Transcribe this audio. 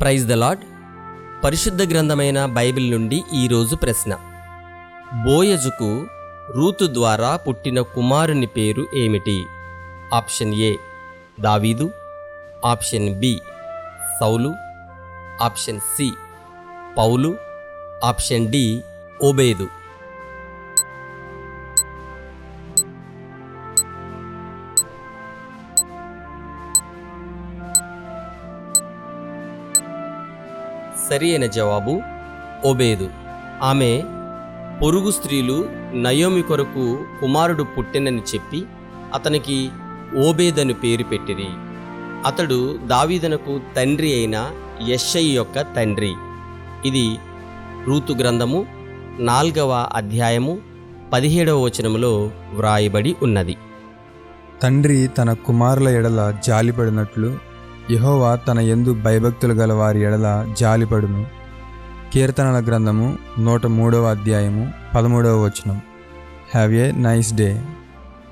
Praise the lord పరిశుద్ధ గ్రంథమైన Bible నుండి ఈరోజు ప్రశ్న. బోయజుకు రూతు ద్వారా పుట్టిన కుమారుని పేరు ఏమిటి? ఆప్షన్ ఏ దావీదు. ఆప్షన్ బి సౌలు. ఆప్షన్ సి పౌలు. ఆప్షన్ డి ఓబేదు. సరి అయిన జవాబు ఒబేదు ఆమె పొరుగు స్త్రీలు నయోమి కొరకు కుమారుడు పుట్టెనని చెప్పి అతనికి ఓబేదను పేరు పెట్టిరి. అతడు దావీదనకు తండ్రి అయిన యెషయి యొక్క తండ్రి. ఇది రూతు గ్రంథము నాల్గవ అధ్యాయము పదిహేడవ వచనములో వ్రాయబడి ఉన్నది. తండ్రి తన కుమారుల ఎడల జాలిపడినట్లు యహోవా తన ఎందు భయభక్తులు గల వారి ఎడల జాలిపడును. కీర్తనల గ్రంథము నూట మూడవ అధ్యాయము పదమూడవ వచనం. Have a nice day